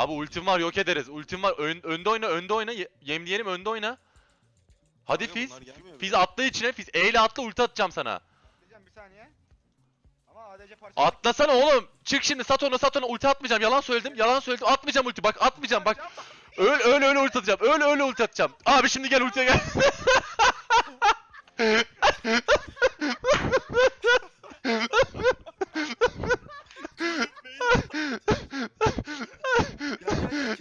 Abi ultim var yok ederiz. Ultim var. Ön- önde oyna önde oyna. Ye- yemleyelim önde oyna. Hadi Kanka Fizz. bunlar gelmiyor? Fizz atla içine. Fizz E ile atla ulti atacağım sana. Diyeceğim bir saniye. Ama ADC. Atlasana oğlum. Çık şimdi sat onu sat onu ulti atmayacağım. Yalan söyledim. Yalan söyledim. Atmayacağım ulti. Bak atmayacağım bak. Öyle öyle öyle ulti atacağım. Öyle öyle ulti atacağım. Abi şimdi gel ultiye gel.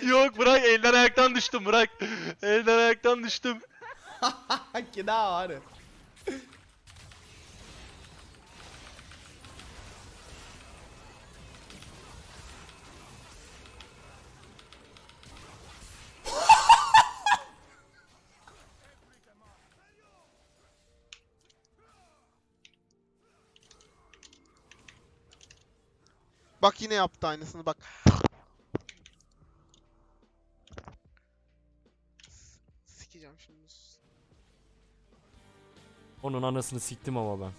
Yok bırak elden ayaktan düştüm bırak. Elden ayaktan düştüm. que da hora. Bak yine yaptı aynısını bak. S- Şimdi. Onun anasını siktim ama ben.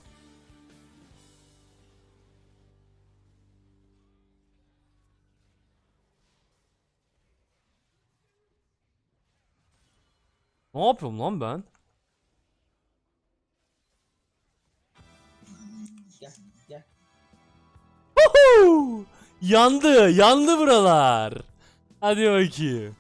Ne yapıyorum lan ben? Gel, gel. Yandı, yandı buralar. Hadi bakayım.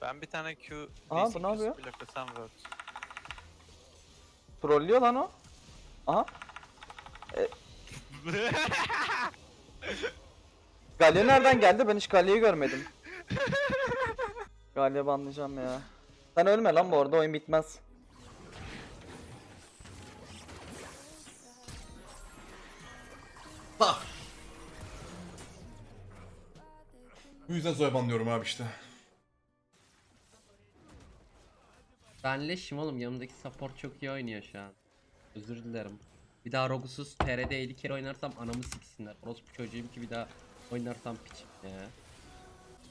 Ben bir tane Q Aa, bu ne yapıyor? bloklasam Word. Trollüyor lan o. Aha. E... Galya nereden geldi? Ben hiç Galya'yı görmedim. Galya banlayacağım ya. Sen ölme lan bu arada oyun bitmez. Ha. Bu yüzden Zoya banlıyorum abi işte. Ben leşim oğlum yanımdaki support çok iyi oynuyor şu an. Özür dilerim. Bir daha Rogusuz TRD 50 kere oynarsam anamı siksinler. Orospu çocuğum ki bir daha oynarsam piç. Ee.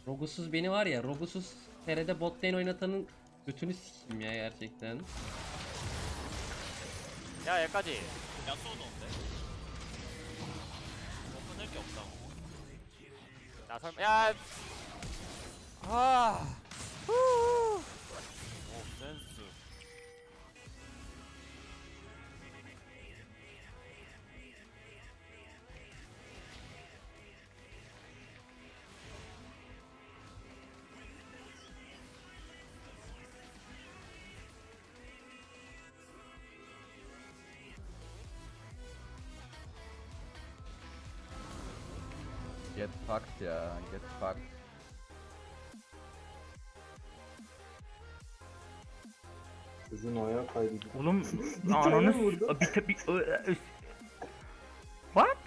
Rogusuz beni var ya Rogusuz TRD bot lane oynatanın götünü sikeyim ya gerçekten. Ya いや、やかじ。いや、そうなんだよ。 게 없다 나 설마 야 아. Get fucked ya. Get fucked. Oğlum ananı s- bir bir ö- ö- What?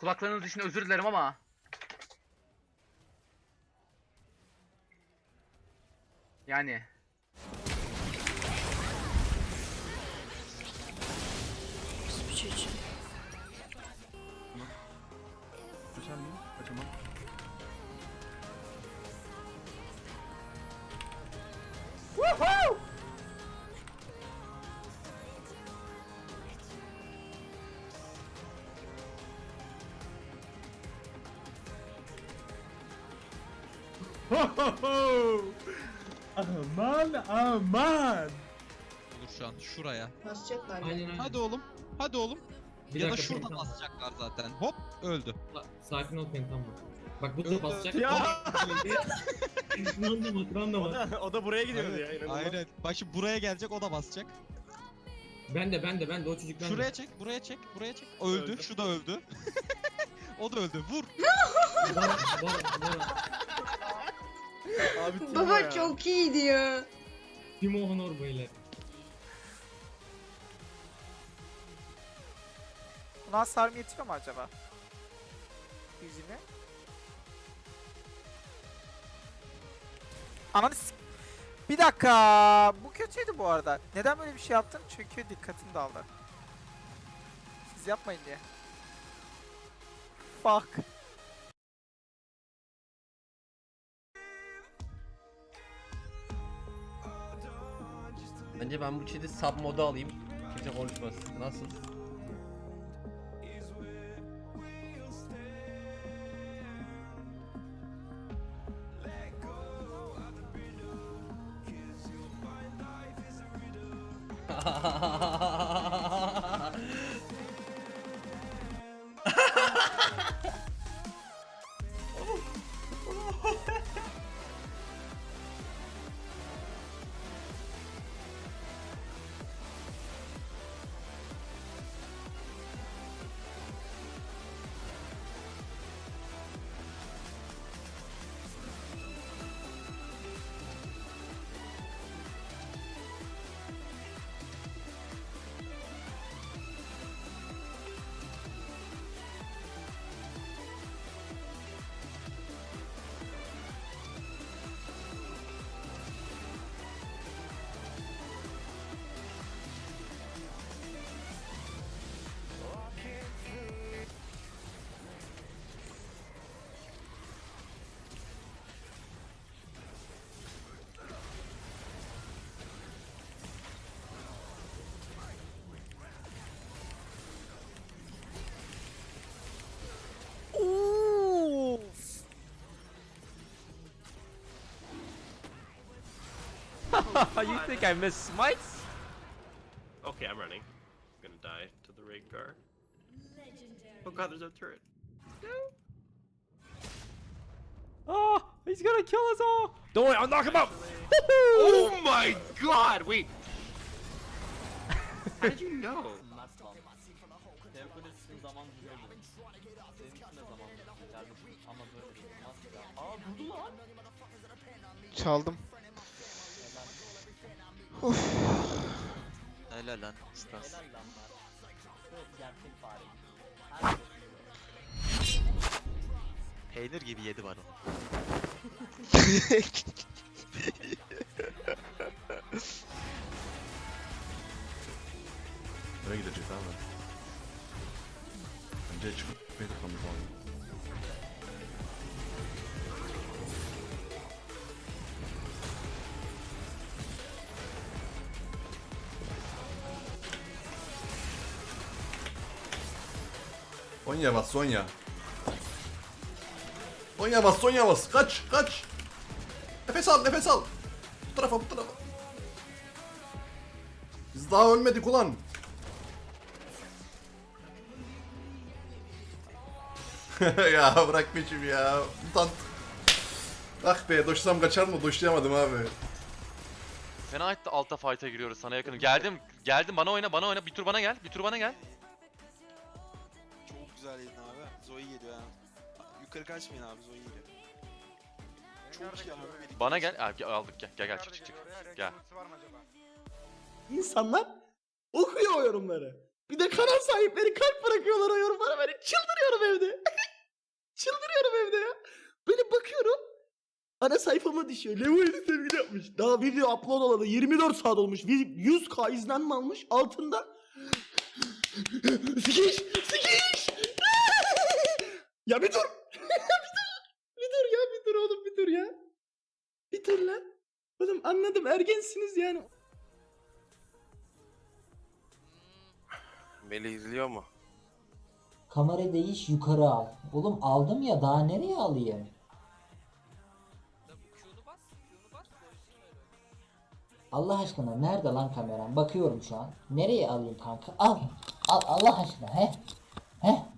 Kulaklarınız için özür dilerim ama. Yani. Hiçbir şey için. Kaçar mı? Kaçamam. Woohoo! Ho ho ho! Aman aman. Olur şu an şuraya. Basacaklar. Hadi oğlum. Hadi oğlum. ya da şurada basacaklar zaten. Hop öldü. Sakin ol tamam. Bak bu Öldü. basacak. Ya. random at random o da buraya gidiyordu ya. inanılmaz. Aynen. Bak şimdi buraya gelecek o da basacak. Ben de ben de ben de o çocuk Şuraya çek, buraya çek, buraya çek. Öldü, şu da öldü. o da öldü. Vur. Abi Timo Baba ya. çok iyi diyor. Timo Honor böyle. Buna hasar mı yetişiyor mu acaba? Yüzünü. Ananı s- Bir dakika. Bu kötüydü bu arada. Neden böyle bir şey yaptın? Çünkü dikkatim dağıldı. Siz yapmayın diye. Fuck. Bence ben bu chat'i sub moda alayım. Kimse konuşmasın. Nasıl? you think I missed smites? Okay, I'm running. I'm gonna die to the Rengar. Oh god, there's a turret. Oh, he's gonna kill us all. Don't worry, I'll knock him out. Oh my god, wait! How did you know? Çaldım. Helal lan Stas. Peynir gibi yedi var o. Nereye gidecek abi? Bence çıkıp beni tanımam. Sonya bas Sonya. Sonya bas Sonya bas. Kaç kaç. Nefes al nefes al. Bu tarafa bu tarafa. Biz daha ölmedik ulan. ya bırak peşimi ya. Mutant. Ah be doşsam kaçar mı? Doşlayamadım abi. Fena etti alta fight'a giriyoruz sana yakınım. Geldim. Geldim bana oyna bana oyna. Bir tur bana gel. Bir tur bana gel. Güzel yedin abi. Zoe geliyor ha. Yukarı kaçmayın abi Zoe geliyor. Çok iyi abi. Bana gel. Abi, aldık gel. Gel gel çık çık çık. Gel. İnsanlar okuyor o yorumları. Bir de kanal sahipleri kalp bırakıyorlar o yorumlara. Ben çıldırıyorum evde. çıldırıyorum evde ya. Böyle bakıyorum. Ana sayfama düşüyor. Levo Edit sevgili yapmış. Daha video upload olalı 24 saat olmuş. Vi- 100k izlenme almış. Altında Sikiş! Sikiş! Ya bir dur! bir dur! Bir dur ya bir dur oğlum bir dur ya. Bir dur lan. Oğlum anladım ergensiniz yani. Melih izliyor mu? Kamera değiş yukarı al. Oğlum aldım ya daha nereye alayım? Allah aşkına nerede lan kameram? Bakıyorum şu an. Nereye alayım kanka? Al. Al Allah aşkına he. He.